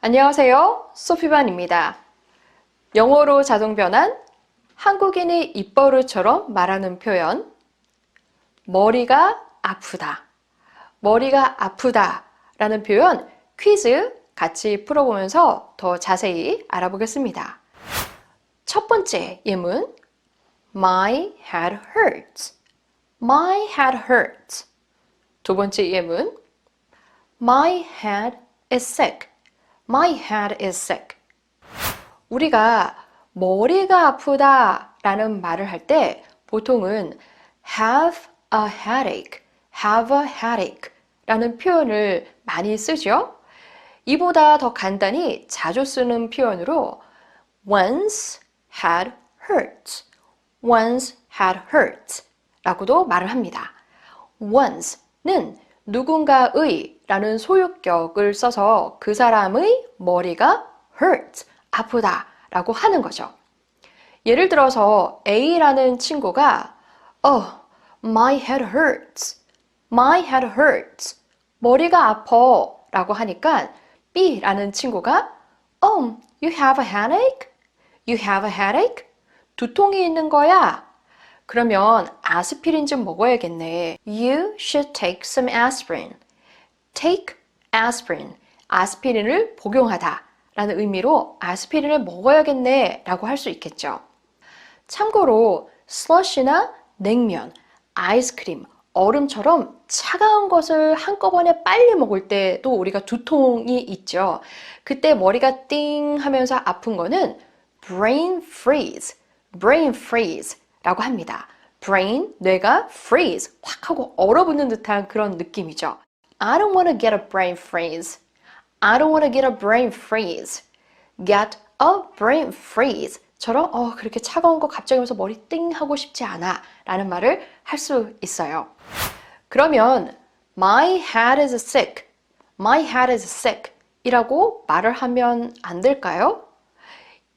안녕하세요. 소피반입니다. 영어로 자동 변환, 한국인의 입버릇처럼 말하는 표현, 머리가 아프다. 머리가 아프다 라는 표현 퀴즈 같이 풀어보면서 더 자세히 알아보겠습니다. 첫 번째 예문 My head hurts. My head hurts. 두 번째 예문 My head is sick. My head is sick. 우리가 머리가 아프다 라는 말을 할 때 보통은 have a headache, have a headache 라는 표현을 많이 쓰죠. 이보다 더 간단히 자주 쓰는 표현으로 once had hurt, once had hurt 라고도 말을 합니다. once는 누군가의 라는 소유격을 써서 그 사람의 머리가 hurt, 아프다 라고 하는 거죠. 예를 들어서 A라는 친구가 Oh, my head hurts. My head hurts. 머리가 아파 라고 하니까 B라는 친구가 Oh, you have a headache? You have a headache? 두통이 있는 거야? 그러면 아스피린 좀 먹어야겠네. You should take some aspirin. take aspirin. 아스피린을 복용하다 라는 의미로 아스피린을 먹어야겠네 라고 할 수 있겠죠. 참고로 slush나 냉면, 아이스크림, 얼음처럼 차가운 것을 한꺼번에 빨리 먹을 때도 우리가 두통이 있죠. 그때 머리가 띵 하면서 아픈 거는 brain freeze, brain freeze 라고 합니다. brain, 뇌가 freeze, 확 하고 얼어붙는 듯한 그런 느낌이죠. I don't want to get a brain freeze. I don't want to get a brain freeze. Get a brain freeze. 처럼 어 그렇게 차가운 거 갑자기 오면서 머리 띵 하고 싶지 않아 라는 말을 할 수 있어요. 그러면 my head is sick. my head is sick 이라고 말을 하면 안 될까요?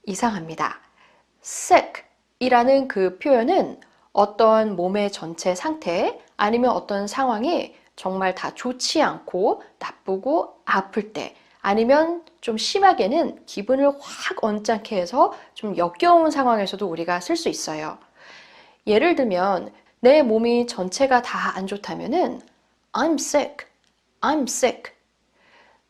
이상합니다. sick 이라는 그 표현은 어떤 몸의 전체 상태 아니면 어떤 상황이 정말 다 좋지 않고 나쁘고 아플 때 아니면 좀 심하게는 기분을 확 언짢게 해서 좀 역겨운 상황에서도 우리가 쓸 수 있어요. 예를 들면 내 몸이 전체가 다 안 좋다면은 I'm sick. I'm sick.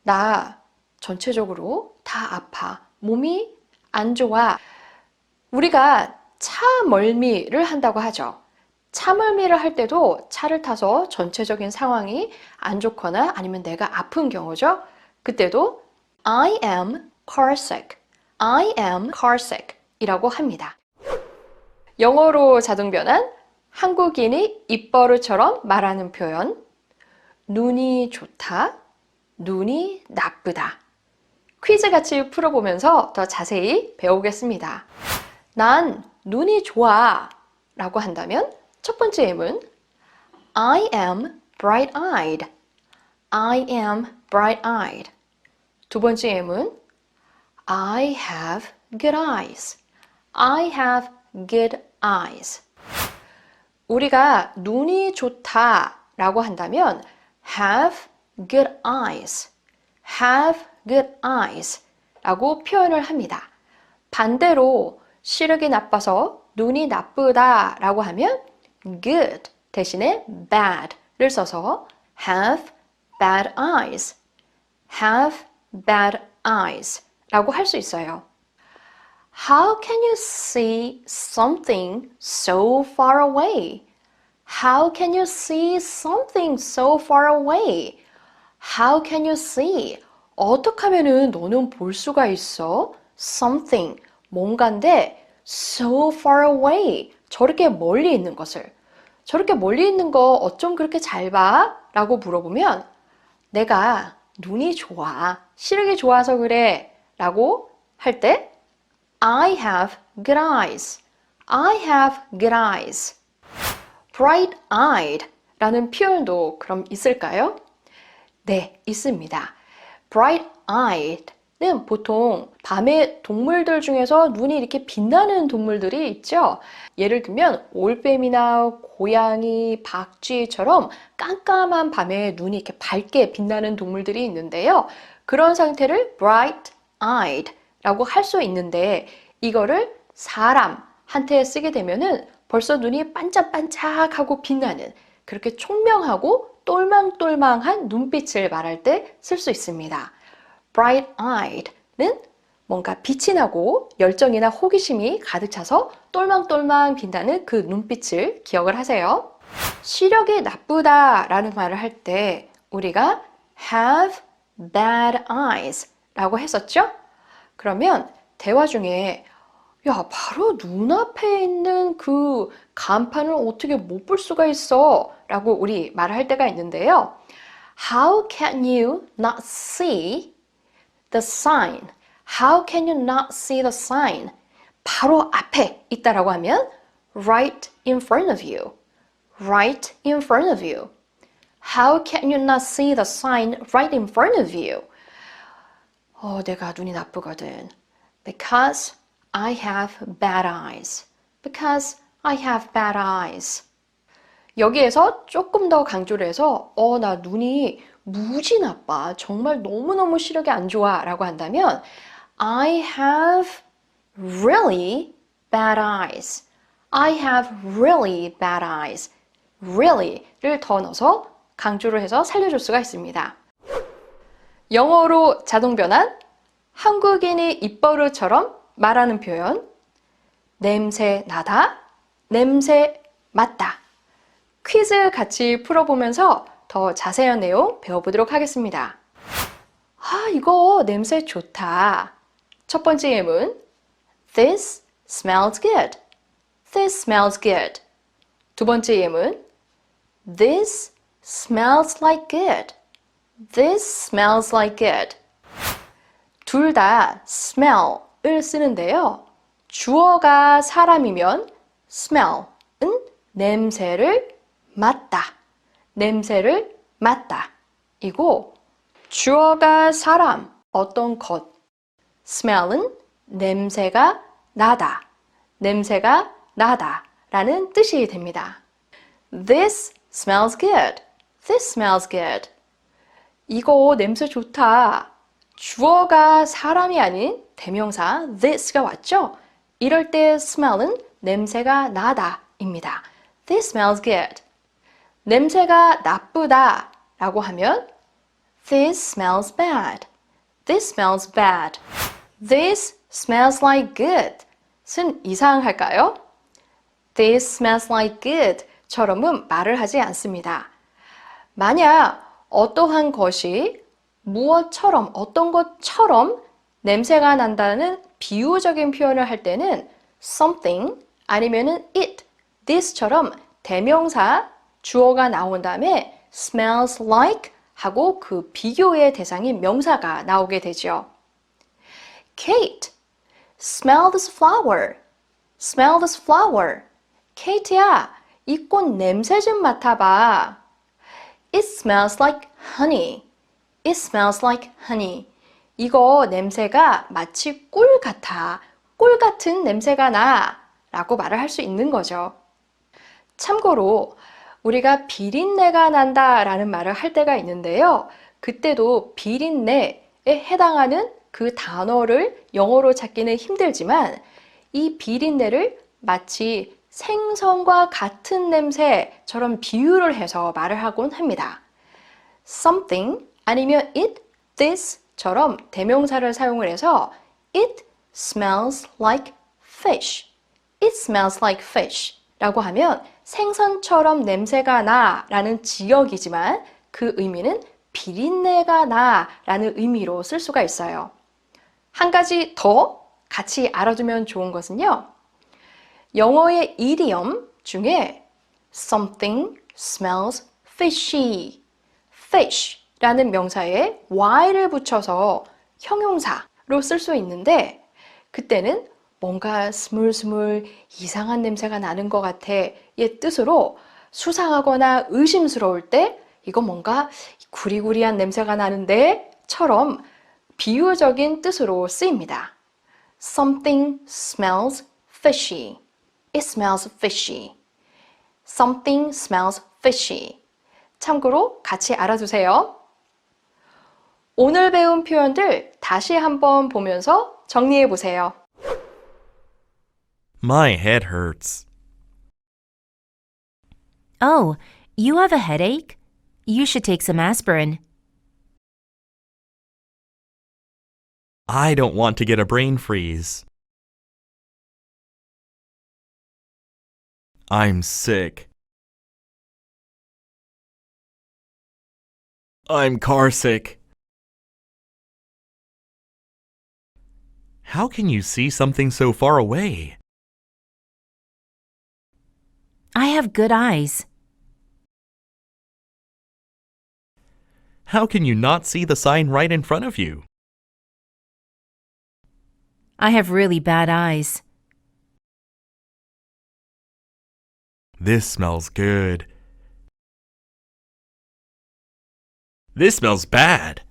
나 전체적으로 다 아파. 몸이 안 좋아. 우리가 차멀미를 한다고 하죠. 차멀미를 할 때도 차를 타서 전체적인 상황이 안 좋거나 아니면 내가 아픈 경우죠. 그때도 I am car sick. I am car sick 이라고 합니다. 영어로 자동 변환, 한국인이 입버릇처럼 말하는 표현, 눈이 좋다, 눈이 나쁘다. 퀴즈 같이 풀어보면서 더 자세히 배우겠습니다. 난 눈이 좋아 라고 한다면 첫 번째 예문 I am bright-eyed. I am bright-eyed. 두 번째 예문 I have good eyes. I have good eyes. 우리가 눈이 좋다 라고 한다면 have good eyes. have good eyes 라고 표현을 합니다. 반대로 시력이 나빠서 눈이 나쁘다 라고 하면 good 대신에 bad를 써서 have bad eyes, have bad eyes 라고 할 수 있어요. How can you see something so far away? How can you see something so far away? How can you see? 어떻게 하면은 너는 볼 수가 있어? Something, 뭔가인데 so far away, 저렇게 멀리 있는 것을. 저렇게 멀리 있는 거 어쩜 그렇게 잘 봐? 라고 물어보면 내가 눈이 좋아, 시력이 좋아서 그래 라고 할 때 I have good eyes. I have good eyes. bright-eyed 라는 표현도 그럼 있을까요? 네, 있습니다. bright-eyed 는 보통 밤에 동물들 중에서 눈이 이렇게 빛나는 동물들이 있죠. 예를 들면 올빼미나 고양이, 박쥐처럼 깜깜한 밤에 눈이 이렇게 밝게 빛나는 동물들이 있는데요. 그런 상태를 bright eyed 라고 할 수 있는데 이거를 사람한테 쓰게 되면은 벌써 눈이 반짝반짝하고 빛나는 그렇게 총명하고 똘망똘망한 눈빛을 말할 때 쓸 수 있습니다. Bright eyed는 뭔가 빛이 나고 열정이나 호기심이 가득 차서 똘망똘망 빛나는 그 눈빛을 기억을 하세요. 시력이 나쁘다 라는 말을 할 때 우리가 have bad eyes 라고 했었죠? 그러면 대화 중에 야, 바로 눈앞에 있는 그 간판을 어떻게 못 볼 수가 있어? 라고 우리 말을 할 때가 있는데요. How can you not see the sign? How can you not see the sign? 바로 앞에 있다라고 하면 right in front of you. Right in front of you. How can you not see the sign right in front of you? 어, 내가 눈이 나쁘거든. Because I have bad eyes. Because I have bad eyes. 여기에서 조금 더 강조를 해서 어, 나 눈이 무지 나빠. 정말 너무너무 시력이 안 좋아. 라고 한다면 I have really bad eyes. I have really bad eyes. really를 더 넣어서 강조를 해서 살려줄 수가 있습니다. 영어로 자동 변환, 한국인이 입버릇처럼 말하는 표현, 냄새 나다, 냄새 맡다. 퀴즈 같이 풀어보면서 더 자세한 내용 배워보도록 하겠습니다. 아, 이거 냄새 좋다. 첫 번째 예문, This smells good. This smells good. 두 번째 예문, This smells like good. This smells like good. 둘 다 smell을 쓰는데요. 주어가 사람이면 smell은 냄새를 맡다. 냄새를 맡다. 이고 주어가 사람, 어떤 것. smell은 냄새가 나다. 냄새가 나다. 라는 뜻이 됩니다. This smells good. This smells good. 이거 냄새 좋다. 주어가 사람이 아닌 대명사 this가 왔죠? 이럴 때 smell은 냄새가 나다 입니다. This smells good. 냄새가 나쁘다 라고 하면 This smells bad. This smells bad. This smells like good. 쓴 이상할까요? This smells like good. 처럼은 말을 하지 않습니다. 만약 어떠한 것이 무엇처럼, 어떤 것처럼 냄새가 난다는 비유적인 표현을 할 때는 something 아니면은 it, this처럼 대명사 주어가 나온 다음에 smells like 하고 그 비교의 대상인 명사가 나오게 되죠. Kate, smell this flower. smell this flower. 케이트야, 이 꽃 냄새 좀 맡아봐. It smells like honey. It smells like honey. 이거 냄새가 마치 꿀 같아. 꿀 같은 냄새가 나. 라고 말을 할 수 있는 거죠. 참고로 우리가 비린내가 난다 라는 말을 할 때가 있는데요. 그때도 비린내에 해당하는 그 단어를 영어로 찾기는 힘들지만 이 비린내를 마치 생선과 같은 냄새처럼 비유를 해서 말을 하곤 합니다. something 아니면 it, this처럼 대명사를 사용을 해서 it smells like fish. It smells like fish. 라고 하면 생선처럼 냄새가 나 라는 지역이지만 그 의미는 비린내가 나 라는 의미로 쓸 수가 있어요. 한 가지 더 같이 알아두면 좋은 것은요. 영어의 idiom 중에 something smells fishy, fish라는 명사에 y를 붙여서 형용사로 쓸 수 있는데 그때는 뭔가 스물스물 이상한 냄새가 나는 것 같아 의 뜻으로 수상하거나 의심스러울 때 이거 뭔가 구리구리한 냄새가 나는데 처럼 비유적인 뜻으로 쓰입니다. Something smells fishy. It smells fishy. Something smells fishy. 참고로 같이 알아두세요. 오늘 배운 표현들 다시 한번 보면서 정리해 보세요. My head hurts. Oh, you have a headache? You should take some aspirin. I don't want to get a brain freeze. I'm sick. I'm carsick. How can you see something so far away? I have good eyes. How can you not see the sign right in front of you? I have really bad eyes. This smells good. This smells bad.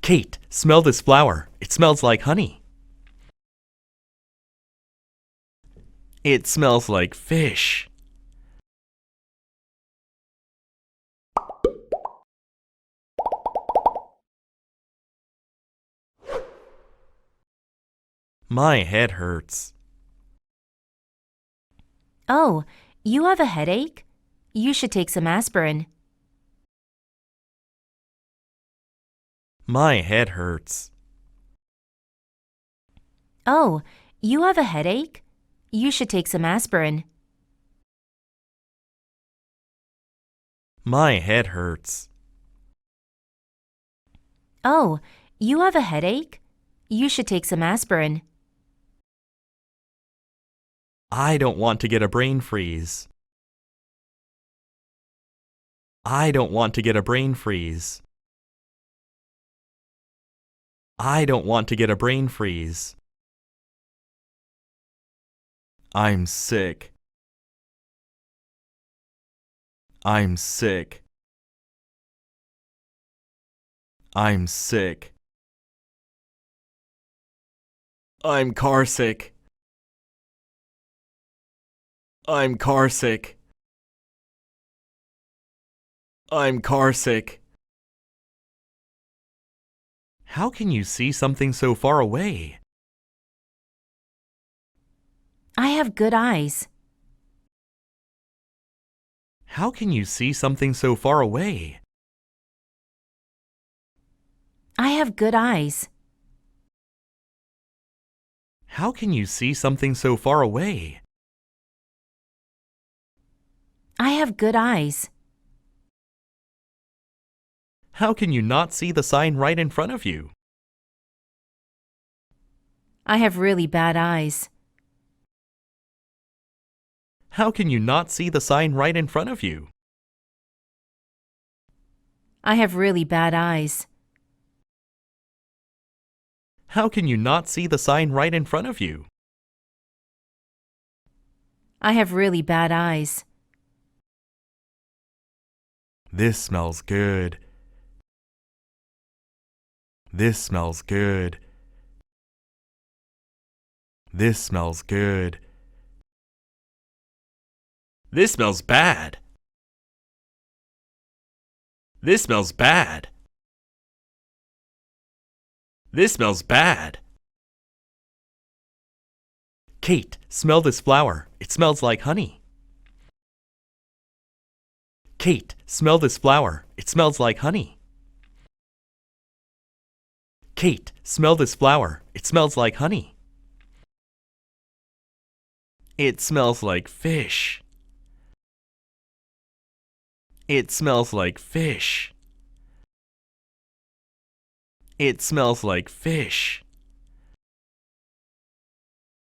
Kate, smell this flower. It smells like honey. It smells like fish. My head hurts. Oh, you have a headache? You should take some aspirin. My head hurts. Oh, you have a headache? You should take some aspirin. My head hurts. Oh, you have a headache? You should take some aspirin. I don't want to get a brain freeze. I don't want to get a brain freeze. I don't want to get a brain freeze. I'm sick. I'm sick. I'm sick. I'm carsick. I'm carsick. I'm carsick. How can you see something so far away? I have good eyes. How can you see something so far away? I have good eyes. How can you see something so far away? I have good eyes. How can you not see the sign right in front of you? I have really bad eyes. How can you not see the sign right in front of you? I have really bad eyes. How can you not see the sign right in front of you? I have really bad eyes. This smells good. This smells good. This smells good. This smells bad. This smells bad. This smells bad. Kate, smell this flower. It smells like honey. Kate, smell this flower. It smells like honey. Kate, smell this flower. It smells like honey. It smells like fish. It smells like fish. It smells like fish.